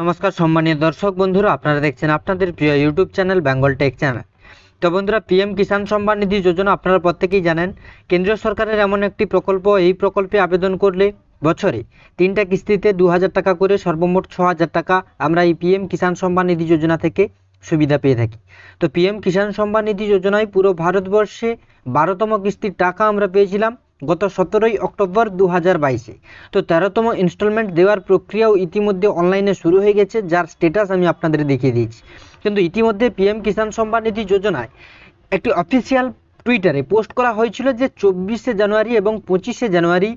নমস্কার সম্মানীয় দর্শক বন্ধুরা, আপনারা দেখছেন আপনাদের প্রিয় YouTube channel Bengal tech channel. তো বন্ধুরা, পিএম কিষাণ সম্মান নিধি যোজনা আপনারা প্রত্যেকেই জানেন, কেন্দ্রীয় সরকারের এমন একটি প্রকল্প, এই প্রকল্পে আবেদন করলে বছরে তিনটা কিস্তিতে দু হাজার টাকা করে সর্বমোট ছ টাকা আমরা এই পিএম কিষাণ সম্মান নিধি যোজনা থেকে সুবিধা পেয়ে থাকি। তো পিএম কিষাণ সম্মান নিধি যোজনায় পুরো ভারতবর্ষে বারোতম কিস্তির টাকা আমরা পেয়েছিলাম। গত সতেরোই অক্টোবর দু হাজার বাইশে। তো তেরোতম ইনস্টলমেন্ট দেওয়ার প্রক্রিয়াও ইতিমধ্যে অনলাইনে শুরু হয়ে গেছে, যার স্টেটাস আমি আপনাদের দেখিয়ে দিয়েছি। কিন্তু ইতিমধ্যে পিএম কিষাণ সম্মান নিধি যোজনায় একটি অফিসিয়াল টুইটারে পোস্ট করা হয়েছিল যে চব্বিশে জানুয়ারি এবং পঁচিশে জানুয়ারি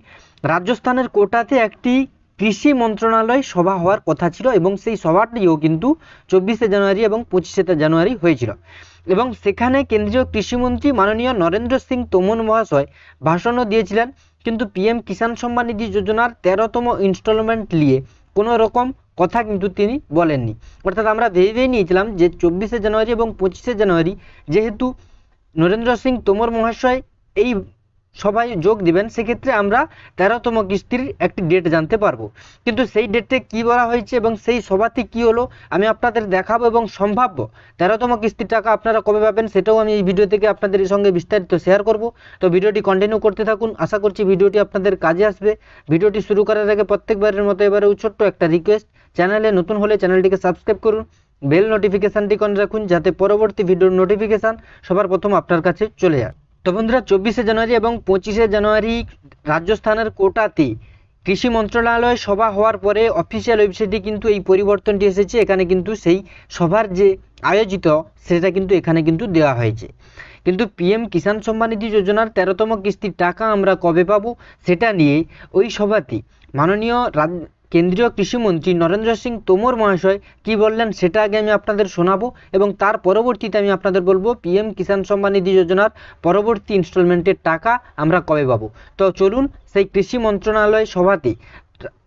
রাজস্থানের কোটাতে একটি কৃষি মন্ত্রণালয় সভা হওয়ার কথা ছিল এবং সেই সভাটিও কিন্তু চব্বিশে জানুয়ারি এবং পঁচিশে জানুয়ারি হয়েছিল। এবং সেখানে কেন্দ্রীয় কৃষিমন্ত্রী মাননীয় নরেন্দ্র সিং তোমর মহাশয় ভাষণও দিয়েছিলেন। কিন্তু পিএম কিষাণ সম্মান নিধি যোজনার তেরোতম ইনস্টলমেন্ট নিয়ে কোনো রকম কথা কিন্তু তিনি বলেননি। অর্থাৎ আমরা ভেবে নিয়েছিলাম যে চব্বিশে জানুয়ারি এবং পঁচিশে জানুয়ারি যেহেতু নরেন্দ্র সিং তোমর মহাশয় এই সভায় যোগ দিবেন, সেক্ষেত্রে আমরা তেরোতম কিস্তির একটি ডেট জানতে পারব। কিন্তু সেই ডেটে কি বলা হয়েছে এবং সেই সভাতে কি হলো, আমি আপনাদের দেখাবো এবং সম্ভাব্য তেরোতম কিস্তির টাকা আপনারা কবে পাবেন, সেটাও আমি এই ভিডিও থেকে আপনাদের সঙ্গে বিস্তারিত শেয়ার করব। তো ভিডিওটি কন্টিনিউ করতে থাকুন, আশা করছি ভিডিওটি আপনাদের কাজে আসবে। ভিডিওটি শুরু করার আগে প্রত্যেকবারের মতো এবারেও ছোট্ট একটা রিকোয়েস্ট চ্যানেলে নতুন হলে চ্যানেলটিকে সাবস্ক্রাইব করুন বেল নোটিফিকেশানটি করে রাখুন, যাতে পরবর্তী ভিডিওর নোটিফিকেশান সবার প্রথম আপনার কাছে চলে যায় তো বন্ধুরা, চব্বিশে জানুয়ারি এবং পঁচিশে জানুয়ারি রাজস্থানের কোটাতে কৃষি মন্ত্রণালয় সভা হওয়ার পরে অফিসিয়াল ওয়েবসাইটে কিন্তু এই পরিবর্তনটি এসেছে। এখানে কিন্তু সেই সভার যে আয়োজিত, সেটা কিন্তু এখানে কিন্তু দেওয়া হয়েছে। কিন্তু পিএম কিষাণ সম্মান নিধি যোজনার তেরোতম কিস্তির টাকা আমরা কবে পাবো, সেটা নিয়ে ওই সভাতে মাননীয় কেন্দ্রীয় কৃষিমন্ত্রী নরেন্দ্র সিং তোমর মহাশয় কি বললেন সেটা আগে আমি আপনাদের শোনাবো এবং তার পরবর্তীতে আমি আপনাদের বলবো পিএম কিষাণ সম্মান নিধি যোজনার পরবর্তী ইনস্টলমেন্টের টাকা আমরা কবে পাবো তো চলুন সেই কৃষি মন্ত্রণালয় সভাতে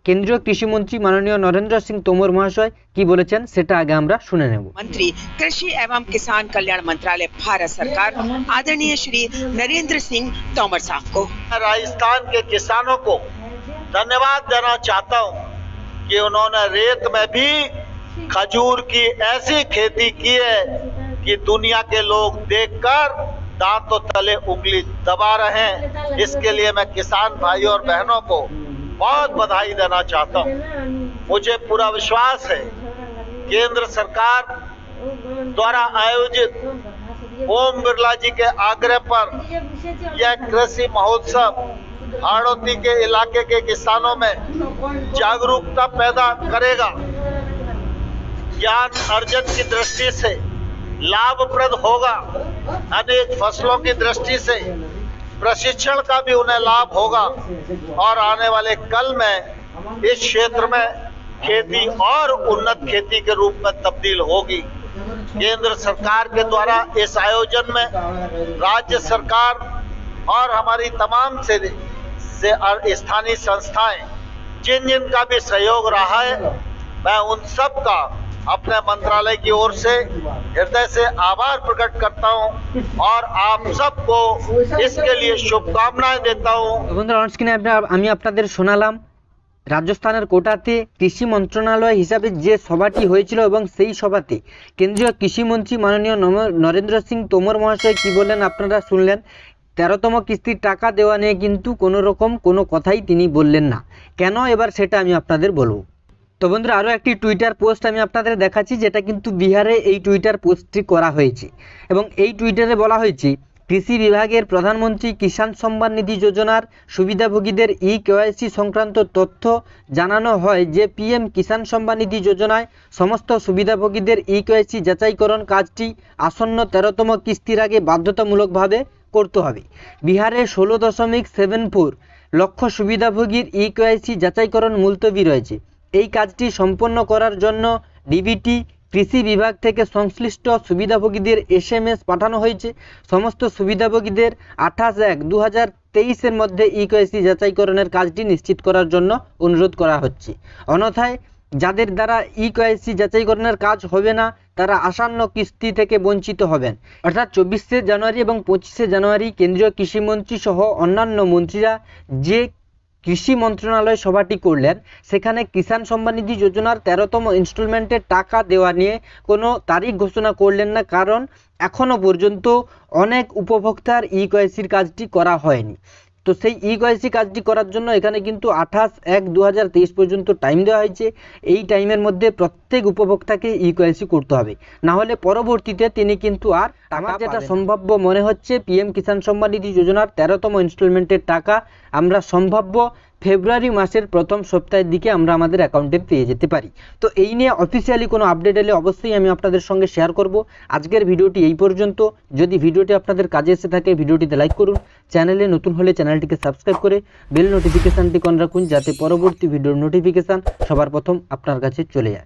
কেন্দ্রীয় কৃষিমন্ত্রী মাননীয় নরেন্দ্র সিং তোমর মহাশয় কি বলেছেন সেটা আগে আমরা শুনে নেব मंत्री कृषि एवं किसान कल्याण मंत्रालय भारत सरकार आदरणीय श्री नरेंद्र सिंह तोमर साहब को मैं राजस्थान के किसानों को धन्यवाद देना चाहता हूं कि उन्होंने रेत में भी खजूर की ऐसी खेती की है कि दुनिया के लोग देखकर दांतों तले उंगली दबा रहे हैं। इसके लिए मैं किसान भाइयों और बहनों को बहुत बधाई देना चाहता हूँ। मुझे पूरा विश्वास है, केंद्र सरकार द्वारा आयोजित ओम बिरला जी के आग्रह पर यह कृषि महोत्सव हाड़ौती के इलाके के किसानों में जागरूकता पैदा करेगा। ज्ञान अर्जन की दृष्टि से लाभप्रद होगा। अनेक फ़सलों की दृष्टि से प्रशिक्षण का भी उन्हें लाभ होगा। और आने वाले कल में इस क्षेत्र में खेती और उन्नत खेती के रूप में तब्दील होगी। केंद्र सरकार के द्वारा इस आयोजन में राज्य सरकार और हमारी तमाम से, से और स्थानीय संस्थाएं जिन जिन का भी सहयोग रहा है मैं उन सब का अपने मंत्रालय की ओर से हृदय से आभार प्रकट करता हूं और आप सबको इसके लिए शुभकामनाएं देता हूं তো বন্ধুরা অনস্ক্রিনে আপনার আমি আপনাদের শোনালাম রাজস্থানের কোটাতে কৃষি মন্ত্রণালয় হিসাবে যে সভাটি হয়েছিল এবং সেই সভাতে কেন্দ্রীয় কৃষিমন্ত্রী মাননীয় নম- নরেন্দ্র সিং তোমর মহাশয় কি বললেন আপনারা শুনলেন তেরোতম কিস্তির টাকা দেওয়া নিয়ে কিন্তু কোনো রকম কোনো কথাই তিনি বললেন না। কেন এবার সেটা আমি আপনাদের বলব। তো বন্ধুরা, আরও একটি টুইটার পোস্ট আমি আপনাদের দেখাচ্ছি, যেটা কিন্তু বিহারে এই টুইটার পোস্টটি করা হয়েছে। এবং এই টুইটারে বলা হয়েছে, কৃষি বিভাগের প্রধানমন্ত্রী কিষাণ সম্মান নিধি যোজনার সুবিধাভোগীদের ই কেওয়াইসি সংক্রান্ত তথ্য জানানো হয় যে পিএম কিষাণ সম্মান নিধি যোজনায় সমস্ত সুবিধাভোগীদের ই কেওয়াইসি যাচাইকরণ কাজটি আসন্ন তেরোতম কিস্তির আগে বাধ্যতামূলকভাবে করতে হবে। বিহারে ষোলো দশমিক সেভেন ফোর লক্ষ সুবিধাভোগীর ই কেওয়াইসি যাচাইকরণ মুলতবি রয়েছে। এই কাজটি সম্পন্ন করার জন্য ডিবিটি কৃষি বিভাগ থেকে সংশ্লিষ্ট সুবিধাভোগীদের এসএমএস পাঠানো হয়েছে। সমস্ত সুবিধাভোগীদের আঠাশ এক দু হাজার তেইশের মধ্যে ইকেওয়াইসি যাচাইকরণের কাজটি নিশ্চিত করার জন্য অনুরোধ করা হচ্ছে। অন্যথায় যাদের দ্বারা ইকেওয়াইসি যাচাইকরণের কাজ হবে না, তারা আসন্ন কিস্তি থেকে বঞ্চিত হবেন। অর্থাৎ চব্বিশে জানুয়ারি এবং পঁচিশে জানুয়ারি কেন্দ্রীয় কৃষিমন্ত্রী সহ অন্যান্য মন্ত্রীরা যে কৃষি মন্ত্রণালয় সভাটি করলেন, সেখানে কিষাণ সম্মান নিধি যোজনার তেরোতম ইনস্টলমেন্টের টাকা দেওয়া নিয়ে কোনো তারিখ ঘোষণা করলেন না, কারণ এখনও পর্যন্ত অনেক উপভোক্তার ই কেওয়াইসির কাজটি করা হয়নি। তো সেই ই কয়েসি কাজটি করার জন্য এখানে কিন্তু আঠাশ এক দু পর্যন্ত টাইম দেওয়া হয়েছে। এই টাইমের মধ্যে প্রত্যেক উপভোক্তাকে ই কয়েসি করতে হবে। না হলে পরবর্তীতে তিনি কিন্তু আর আমার যেটা সম্ভাব্য মনে হচ্ছে পিএম কিষাণ সম্মান নিধি যোজনার তেরোতম ইনস্টলমেন্টের টাকা আমরা সম্ভাব্য ফেব্রুয়ারি মাসের প্রথম সপ্তাহের দিকে আমরা আমাদের অ্যাকাউন্টে পেয়ে যেতে পারি। তো এই নিয়ে অফিসিয়ালি কোনো আপডেট এলে অবশ্যই আমি আপনাদের সঙ্গে শেয়ার করব। আজকের ভিডিওটি এই পর্যন্ত। যদি ভিডিওটি আপনাদের কাজে এসে থাকে, ভিডিওটিতে লাইক করুন। চ্যানেলে নতুন হলে চ্যানেলটিকে সাবস্ক্রাইব করে বেল নোটিফিকেশানটি অন রাখুন, যাতে পরবর্তী ভিডিওর নোটিফিকেশান সবার প্রথম আপনার কাছে চলে যায়।